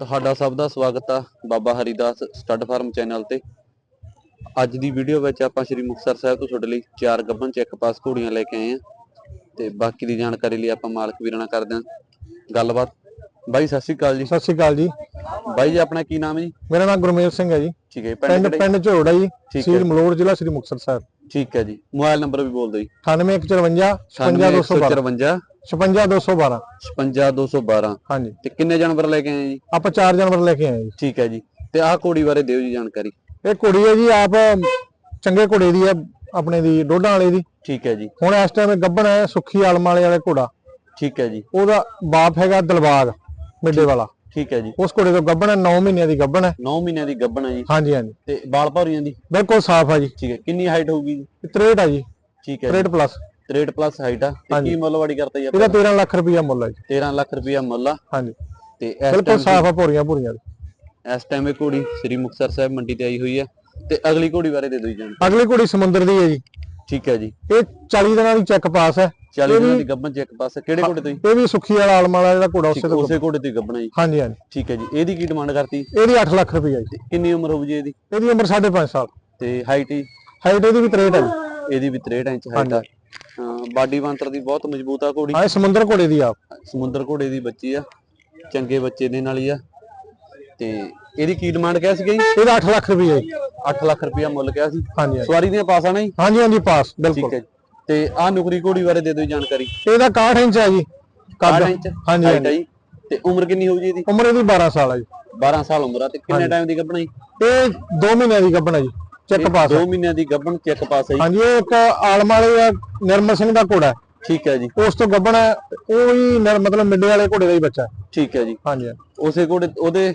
ਤੁਹਾਡਾ ਸਭ ਦਾ ਸਵਾਗਤ ਆ Baba Haridas stud farm channel ਤੇ। ਅੱਜ ਦੀ ਵੀਡੀਓ ਵਿੱਚ ਆਪਾਂ ਸ਼੍ਰੀ ਮੁਕਤਸਰ ਸਾਹਿਬ ਤੋਂ ਤੁਹਾਡੇ ਲਈ ਚਾਰ ਗੱਭਣ ਚੈੱਕ ਪਾਸ ਘੋੜੀਆਂ ਲੈ ਕੇ ਆਏ ਆ ਤੇ ਬਾਕੀ ਦੀ ਜਾਣਕਾਰੀ ਲਈ ਆਪਾਂ ਮਾਲਕ ਵੀਰਾਂ ਨਾਲ ਕਰਦੇ ਹਾਂ। ਗੱਲਬਾਤ। ਬਾਈ ਸਤਿ ਸ਼੍ਰੀ ਅਕਾਲ ਜੀ। ਸਤਿ ਸ਼੍ਰੀ ਅਕਾਲ ਜੀ। ਬਾਈ ਜੀ ਆਪਣਾ ਕੀ ਨਾਮ ਹੈ ਜੀ? ਮੇਰਾ ਨਾਮ ਗੁਰਮੇਲ ਸਿੰਘ ਹੈ ਜੀ। ਠੀਕ ਹੈ ਪਿੰਡ? ਪਿੰਡ ਝੋੜਾ ਜੀ ਹੈ। ਮਲੋੜ ਜ਼ਿਲ੍ਹਾ ਸ੍ਰੀ ਮੁਕਤਸਰ ਸਾਹਿਬ। ਠੀਕ ਹੈ ਜੀ। ਮੋਬਾਈਲ ਨੰਬਰ ਵੀ ਬੋਲ ਦਿਓ ਜੀ। 9854 55212 96212 55212 55212 ਹਾਂਜੀ। ਤੇ ਕਿੰਨੇ ਜਾਨਵਰ ਲੈ ਕੇ ਆਏ ਜੀ? ਆਪਾਂ ਚਾਰ ਜਾਨਵਰ ਲੈ ਕੇ ਆਏ ਜੀ। ਠੀਕ ਹੈ ਜੀ। ਤੇ ਆਹ ਘੋੜੀ ਬਾਰੇ ਦਿਓ ਜੀ ਜਾਣਕਾਰੀ। ਇਹ ਕੁੜੀ ਹੈ ਜੀ ਆਪ ਚੰਗੇ ਘੋੜੇ ਦੀ ਹੈ ਆਪਣੇ ਦੀ ਡੋਡਾਂ ਵਾਲੇ ਦੀ। ਠੀਕ ਹੈ ਜੀ। ਹੁਣ ਇਸ ਟਾਈਮ ਗੱਬਣ ਹੈ ਸੁੱਖੀ ਆਲਮ ਵਾਲੇ ਵਾਲੇ ਘੋੜਾ। ਠੀਕ ਹੈ ਜੀ। ਉਹਦਾ ਬਾਪ ਹੈਗਾ ਦਿਲਬਾਗ ਮਿੱਡੇ ਵਾਲਾ। ਠੀਕ ਹੈ ਜੀ। ਉਸ ਘੋੜੇ ਤੋਂ ਗੱਬਣ ਹੈ 9 ਮਹੀਨਿਆਂ ਦੀ ਗੱਬਣ ਹੈ। 9 ਮਹੀਨਿਆਂ ਦੀ ਗੱਭਣ ਹੈ ਜੀ। ਹਾਂਜੀ ਹਾਂਜੀ। ਤੇ ਬਾਲ ਭੌਰੀਆਂ ਦੀ? ਬਿਲਕੁਲ ਸਾਫ਼ ਹੈ ਜੀ। ਠੀਕ ਹੈ। ਕਿੰਨੀ ਹਾਈਟ ਹੋਊਗੀ ਜੀ? 63 ਹੈ ਜੀ। ਠੀਕ ਹੈ 63 ਪਲੱਸ 63 ਪਲੱਸ ਹਾਈਟ ਆ। ਤੇ। ਕੀ ਮੁੱਲਵਾੜੀ ਕਰਤਾ ਜੀ ਇਹਦਾ ਆਪਾਂ? 13 ਲੱਖ ਰੁਪਇਆ ਮੁੱਲ ਹੈ ਜੀ। 13 ਲੱਖ ਰੁਪਇਆ ਮੁੱਲ ਆ। ਹਾਂਜੀ। ਤੇ ਇਸ ਬਿਲਕੁਲ ਸਾਫ਼ ਆ ਭੋਰੀਆਂ ਭੋਰੀਆਂ ਇਸ ਟਾਈਮ ਇਹ ਘੋੜੀ ਸ੍ਰੀ ਮੁਕਤਸਰ ਸਾਹਿਬ ਮੰਡੀ ਤੇ ਆਈ ਹੋਈ ਆ। ਤੇ ਅਗਲੀ ਘੋੜੀ ਬਾਰੇ ਦੇ ਦਿਓ ਜੀ ਅਗਲੀ ਘੋੜੀ ਸਮੁੰਦਰ ਦੀ ਹੈ ਜੀ। ਠੀਕ ਹੈ ਜੀ। ਇਹ 40 ਦਿਨਾਂ ਦੀ ਚੈੱਕ ਪਾਸ ਹੈ। 40 ਇਹ ਦਿਨਾਂ ਦੀ ਗੱਭਣ ਚੈੱਕ ਪਾਸ ਆ। ਕਿਹੜੇ ਘੋੜੇ ਤੋਂ ਜੀ? ਇਹ ਵੀ ਸੁੱਖੀ ਵਾਲਾ ਆਲਮ ਵਾਲਾ ਜਿਹੜਾ ਘੋੜਾ ਉਸੇ ਤੋਂ ਉਸੇ ਘੋੜੇ ਤੋਂ ਹੀ ਗੱਭਣਾ ਜੀ। ਹਾਂਜੀ ਹਾਂਜੀ। ਠੀਕ ਹੈ ਜੀ। ਇਹਦੀ ਕੀ ਡਿਮਾਂਡ ਕਰਤੀ? ਇਹਦੀ 8 ਲੱਖ ਰੁਪਈਆ ਜੀ। ਕਿੰਨੀ ਉਮਰ ਹੋਊ ਜੀ ਇਹਦੀ? ਇਹਦੀ ਉਮਰ 5.5 ਸਾਲ। ਤੇ ਹਾਈਟ ਹੀ ਹਾਈਟ ਇਹਦੀ ਵੀ 63 ਹੈ ਜੀ। ਇਹਦੀ ਵੀ 63 ਇੰਚ ਹਾਈਟ ਹਾਂ ਬਾਡੀ ਬੰਤਰ ਦੀ ਬਹੁਤ ਮਜ਼ਬੂਤ ਆ ਘੋੜੀ। ਹਾਂ ਇਹ ਸਮੁੰਦਰ ਘੋੜੇ ਦੀ ਆਪ ਸਮੁੰਦਰ ਘੋੜੇ ਦੀ ਬੱਚੀ ਆ ਚੰਗੇ ਬੱਚੇ ਦੇ ਨਾਲ ਹੀ ਆ। ਤੇ ਇਹਦੀ ਕੀ ਡਿਮਾਂਡ ਕਿਹਾ ਸੀਗਾ ਜੀ ਇਹਦਾ 8 ਲੱਖ ਜੀ। 8 ਲੱਖ ਰੁਪਇਆ ਮੁੱਲ ਕਿਹਾ ਸੀ। ਹਾਂਜੀ ਸਵਾਰੀ ਦੀਆਂ ਪਾਸ ਆਣਾ ਜੀ ਹਾਂਜੀ ਹਾਂਜੀ ਪਾਸ ਠੀਕ ਬਿਲਕੁਲ ਹੈ ਜੀ। ਤੇ ਆਹ ਨੁਕਰੀ ਘੋੜੀ ਬਾਰੇ ਦੇ ਦਿਓ ਜਾਣਕਾਰੀ। ਇਹਦਾ 61 ਇੰਚ ਹੈ ਜੀ। ਕੱਦ 8 ਇੰਚ? ਹਾਂਜੀ ਆ ਹਾਂਜੀ। ਤੇ ਉਮਰ ਕਿੰਨੀ ਹੋਊ ਜੀ ਇਹਦੀ? ਉਮਰ ਇਹਦੀ 12 ਸਾਲ ਹੈ ਜੀ। 12 ਸਾਲ ਉਮਰ ਆ। ਤੇ ਕਿੰਨੇ ਟਾਈਮ ਦੀ ਗੱਭਣ ਹੈ ਜੀ ਇਹ 2 ਮਹੀਨਿਆਂ ਦੀ ਗੱਭਣ ਹੈ ਜੀ। ਚੈੱਕ ਪਾਸ 2 ਮਹੀਨਿਆਂ ਦੀ ਗੱਭਣ ਚੈੱਕ ਪਾਸ ਹੈ ਹਾਂਜੀ ਇਹ ਇੱਕ ਆਲਮ ਵਾਲੇ ਨਿਰਮਲ ਸਿੰਘ ਦਾ ਘੋੜਾ ਠੀਕ ਹੈ ਜੀ। ਉਸ ਤੋਂ ਗੱਭਣ ਹੈ ਉਹ ਹੀ ਮਤਲਬ ਮਿੱਡੇ ਵਾਲੇ ਘੋੜੇ ਦਾ ਹੀ ਬੱਚਾ ਠੀਕ ਹੈ ਜੀ। ਹਾਂਜੀ। ਉਸੇ ਘੋੜੇ ਉਹਦੇ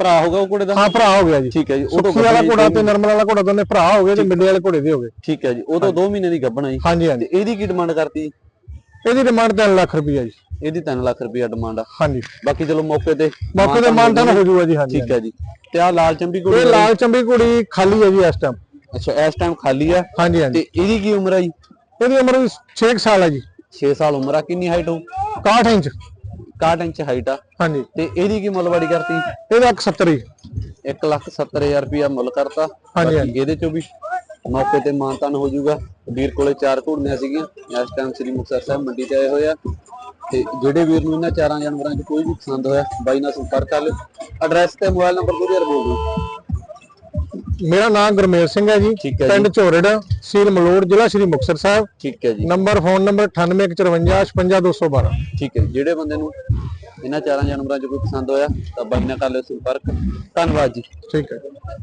ਭਰਾ ਹੋਗਾ ਉਹ ਘੋੜੇ ਦਾ? ਹਾਂ ਭਰਾ ਹੋ ਗਿਆ ਜੀ। ਠੀਕ ਹੈ ਜੀ ਉਹ ਤੋਂ ਵਾਲਾ ਘੋੜਾ ਤੇ ਨਰਮਲ ਵਾਲਾ ਘੋੜਾ ਦੋਨੇ ਭਰਾ ਹੋ ਗਏ ਤੇ ਮਿੱਡੇ ਵਾਲੇ ਘੋੜੇ ਦੇ ਹੋ ਗਏ। ਠੀਕ ਹੈ ਜੀ ਉਹ ਤੋਂ 2 ਮਹੀਨੇ ਦੀ ਗੱਭਣ ਹੈ ਜੀ। ਹਾਂਜੀ ਹਾਂਜੀ। ਤੇ ਇਹਦੀ ਕੀ ਡਿਮਾਂਡ ਕਰਤੀ? ਇਹਦੀ ਡਿਮਾਂਡ 3 ਲੱਖ ਰੁਪਈਆ ਜੀ। ਇਹਦੀ 3 ਲੱਖ ਰੁਪਇਆ ਡਿਮਾਂਡ ਆ। ਹਾਂਜੀ। ਬਾਕੀ ਚਲੋ ਮੌਕੇ ਤੇ ਮੌਕੇ ਤੇ ਮਾਨਤਾਨ ਹੋ ਜਾਊਗਾ ਜੀ ਹਾਂਜੀ ਠੀਕ ਹੈ ਜੀ। ਤੇ ਆ ਲਾਲ ਚੰਬੀ ਇਹ ਘੋੜੀ ਲਾਲ ਚੰਬੀ ਕੁੜੀ ਖਾਲੀ ਹੈ ਜੀ ਇਸ ਟਾਈਮ ਅੱਛਾ ਇਸ ਟਾਈਮ ਖਾਲੀ ਆ? ਹਾਂਜੀ ਹਾਂਜੀ। ਤੇ ਇਹਦੀ ਕੀ ਉਮਰ ਹੈ ਜੀ? ਇਹਦੀ ਉਮਰ ਵੀ 6 ਸਾਲ ਹੈ ਜੀ। 6 ਸਾਲ ਉਮਰ ਆ। ਕਿੰਨੀ ਹਾਈਟ ਹੋਊ? 61 ਇੰਚ। 61 ਇੰਚ ਹਾਈਟ ਆ। ਹਾਂਜੀ। ਤੇ ਇਹਦੀ ਕੀ ਮੁੱਲਵਾੜੀ ਕਰਤੀ? ਇਹਦਾ 170 ਜੀ। 170000 ਰੁਪਇਆ ਮੁੱਲ ਕਰਤਾ। ਹਾਂਜੀ, ਇਹਦੇ ਚੋਂ ਵੀ ਮੌਕੇ ਤੇ ਮਾਨਤਾਨ ਹੋ ਜਾਊਗਾ। ਵੀਰ ਕੋਲੇ ਚਾਰ ਘੋੜੀਆਂ ਸੀਗੀਆਂ। ਇਸ ਟਾਈਮ ਸ੍ਰੀ ਮੁਕਤਸਰ ਸਾਹਿਬ ਮੰਡੀ ਤੇ ਆਏ ਹੋਏ ਆ। ਤੇ ਜਿਹੜੇ ਵੀਰ ਨੂੰ ਇਹਨਾਂ ਚਾਰਾਂ ਜਾਨਵਰਾਂ 'ਚ ਕੋਈ ਵੀ ਪਸੰਦ ਹੋਇਆ ਬਾਈ ਨਾਲ ਸੰਪਰਕ ਕਰ ਲਿਓ। ਐਡਰੈਸ ਤੇ ਮੋਬਾਈਲ ਨੰਬਰ ਕੋਈ ਯਾਰ ਬੋਲ ਦਿਓ। ਮੇਰਾ ਨਾਮ ਗੁਰਮੇਲ ਸਿੰਘ ਹੈ ਜੀ। ਪਿੰਡ ਝੋਰੜ ਸੀਲ ਮਲੋੜ ਜ਼ਿਲ੍ਹਾ ਸ਼੍ਰੀ ਮੁਕਤਸਰ ਸਾਹਿਬ। ਠੀਕ ਹੈ ਜੀ। ਨੰਬਰ ਫੋਨ ਨੰਬਰ 9854 55212 ਠੀਕ ਹੈ। ਜਿਹੜੇ ਬੰਦੇ ਨੂੰ ਇਹਨਾਂ ਚਾਰਾਂ ਜਾਨਵਰਾਂ 'ਚ ਕੋਈ ਪਸੰਦ ਹੋਇਆ ਤਾਂ ਬਾਈ ਨਾਲ ਕਰ ਲਿਓ ਸੰਪਰਕ। ਧੰਨਵਾਦ ਜੀ। ਠੀਕ ਹੈ।